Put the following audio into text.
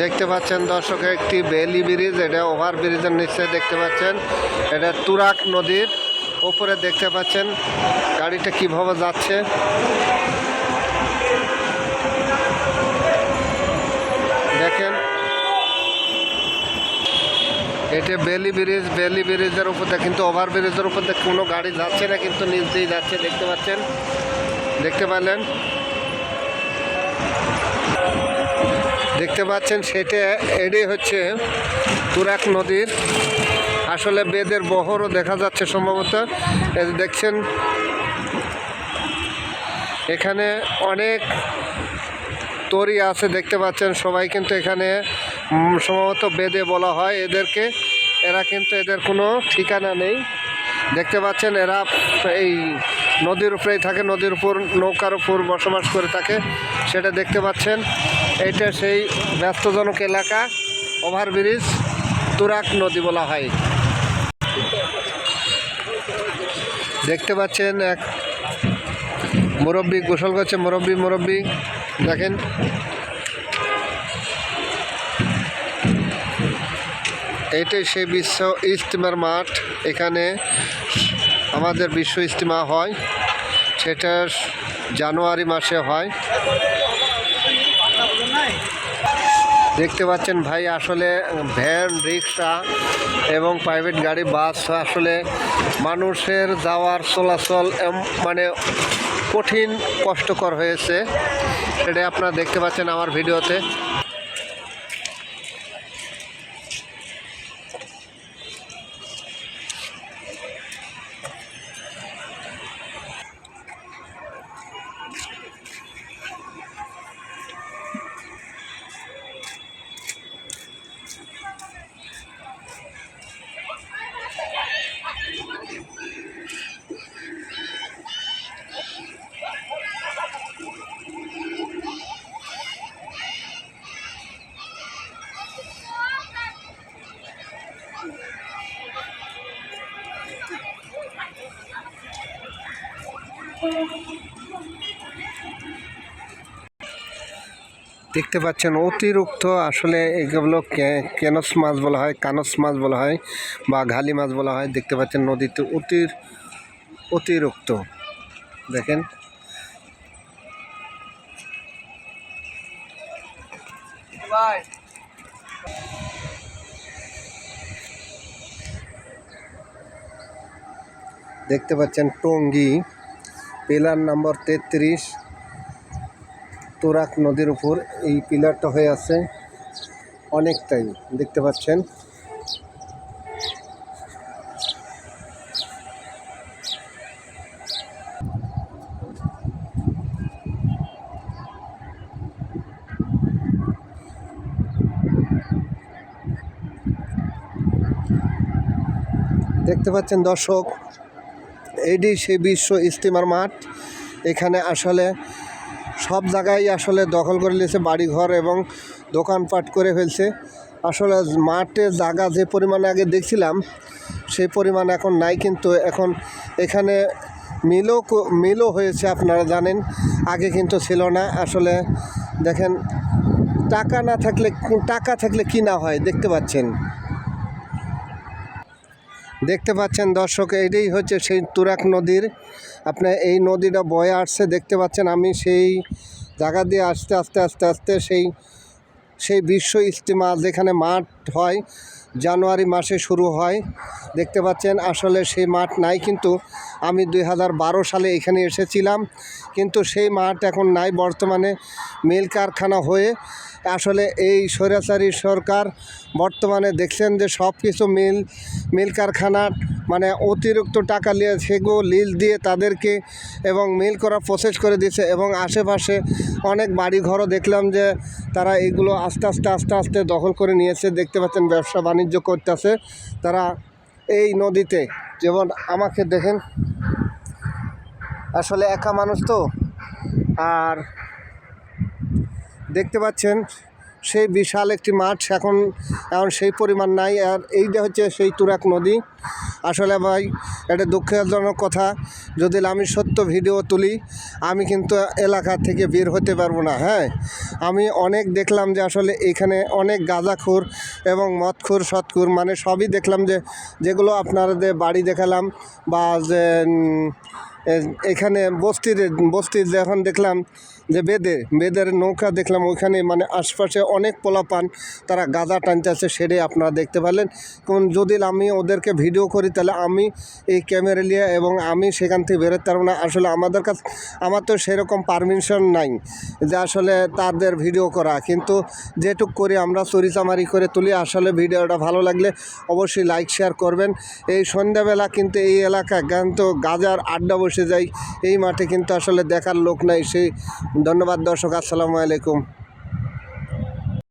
দেখতে পাচ্ছেন দর্শক, একটি বেলি ব্রিজ, এটা ওভার ব্রিজের নিচে দেখতে পাচ্ছেন। এটা তুরাক নদীর উপরে দেখতে পাচ্ছেন গাড়িটা কীভাবে যাচ্ছে। দেখেন, এটা বেলি ব্রিজ বেলি ব্রিজের উপর কিন্তু ওভার ব্রিজের উপর দিয়ে কোনো গাড়ি যাচ্ছে না, কিন্তু নিচ দিয়ে যাচ্ছে, দেখতে পাচ্ছেন। দেখতে পেলেন দেখতে পাচ্ছেন, সেটা এটাই হচ্ছে তুরাক নদীর। আসলে বেদের বহরও দেখা যাচ্ছে সম্ভবত। দেখছেন, এখানে অনেক তরি আছে দেখতে পাচ্ছেন সবাই, কিন্তু এখানে সম্ভবত বেদে বলা হয় এদেরকে। এরা কিন্তু এদের কোনো ঠিকানা নেই। দেখতে পাচ্ছেন, এরা এই নদীর উপরেই থাকে, নদীর উপর নৌকার উপর বসবাস করে থাকে, সেটা দেখতে পাচ্ছেন। এইটা সেই ব্যস্তজনক এলাকা, ওভারব্রিজ তুরাক নদী বলা হয়। দেখতে পাচ্ছেন এক মুরব্বী, গোসল করছে মুরব্বী মুরব্বী, দেখেন। এটাই সেই বিশ্ব ইজতেমার মাঠ, এখানে আমাদের বিশ্ব ইজতেমা হয়, সেটা জানুয়ারি মাসে হয়। দেখতে পাচ্ছেন ভাই, আসলে ভ্যান, রিক্সা এবং প্রাইভেট গাড়ি বাস আসলে মানুষের যাওয়ার চলাচল মানে কঠিন, কষ্টকর হয়েছে। সেটা আপনারা দেখতে পাচ্ছেন আমার ভিডিওতে। দেখতে পাচ্ছেন অতিরিক্ত আসলে এগুলো কেনস মাছ বলা হয়, কানস মাছ বলা হয় বা ঘালি মাছ বলা হয়। দেখতে পাচ্ছেন নদীতে অতির অতিরিক্ত। দেখেন। দেখতে পাচ্ছেন টঙ্গী। পিলার নম্বর তেত্রিশ, তোরাক নদীর উপর এই পিলারটা হয়ে আছে অনেকটাই, দেখতে পাচ্ছেন? দেখতে পাচ্ছেন দর্শক এটি সেই বিশ্ব ইস্তিমার মাঠ। এখানে আসলে সব জায়গায় আসলে দখল করে নিয়েছে বাড়িঘর এবং দোকানপাট করে ফেলছে। আসলে মাঠে জায়গা যে পরিমাণে আগে দেখছিলাম, সেই পরিমাণ এখন নাই, কিন্তু এখন এখানে মিলও মিলও হয়েছে আপনারা জানেন, আগে কিন্তু ছিল না। আসলে দেখেন, টাকা না থাকলে, টাকা থাকলে কি না হয়, দেখতে পাচ্ছেন। দেখতে পাচ্ছেন দর্শক এটাই হচ্ছে সেই তুরাক নদীর। আপনার এই নদীটা বয়ে আসছে, দেখতে পাচ্ছেন আমি সেই জায়গা দিয়ে আস্তে আস্তে আস্তে আস্তে সেই সেই বিশ্ব ইজতেমা যেখানে মাঠ হয় জানুয়ারি মাসে শুরু হয়। দেখতে পাচ্ছেন, আসলে সেই মাঠ নাই, কিন্তু আমি দুই হাজার বারো সালে এখানে এসেছিলাম। কিন্তু সেই মাঠ এখন নাই বর্তমানে মিল কারখানা হয়ে। আসলে এই স্বৈরাচারী সরকার বর্তমানে দেখছেন যে সব কিছু মিল মিল কারখানা মানে অতিরিক্ত টাকা নিয়ে সেগুলো লিজ দিয়ে তাদেরকে এবং মিল করা প্রসেস করে দিয়েছে এবং আশেপাশে অনেক বাড়িঘরও দেখলাম যে তারা এগুলো আস্তে আস্তে আস্তে আস্তে দখল করে নিয়েছে। দেখতে পাচ্ছেন ব্যবসা বাণিজ্য করতেছে তারা এই নদীতে। যেমন আমাকে দেখেন, আসলে একা মানুষ তো। আর দেখতে পাচ্ছেন, সেই বিশাল একটি মাঠ এখন এখন সেই পরিমাণ নাই। আর এইটা হচ্ছে সেই তুরাক নদী। আসলে ভাই, এটা দুঃখজনক কথা। যদি আমি সত্য ভিডিও তুলি, আমি কিন্তু এলাকা থেকে বের হতে পারব না হ্যাঁ? আমি অনেক দেখলাম যে আসলে এখানে অনেক গাঁজাখোর এবং মদখোর সৎখোর মানে সবই দেখলাম যে, যেগুলো আপনাদের বাড়ি দেখালাম বা যে এখানে বস্তির বস্তির যখন দেখলাম যে বেদে, বেদের নৌকা দেখলাম ওইখানে মানে আশপাশে অনেক পোলাপান, তারা গাঁজা টানতেছে সেটাই আপনারা দেখতে পারলেন। কোন যদি আমি ওদেরকে ভিডিও করি, তাহলে আমি এই ক্যামেরা নিয়ে এবং আমি সেখান থেকে বেরোতে পারব না। আসলে আমাদের কাছে, আমার তো সেরকম পারমিশন নাই যে আসলে তাদের ভিডিও করা। কিন্তু যেটুক করি আমরা চুরিচামারি করে তুলি। আসলে ভিডিওটা ভালো লাগলে অবশ্যই লাইক শেয়ার করবেন। এই সন্ধ্যাবেলা কিন্তু এই এলাকায় কিন্তু গাজার আড্ডা বসে যায়। এই মাঠে কিন্তু আসলে দেখার লোক নাই। সেই ধন্যবাদ দর্শক আসসালামু আলাইকুম।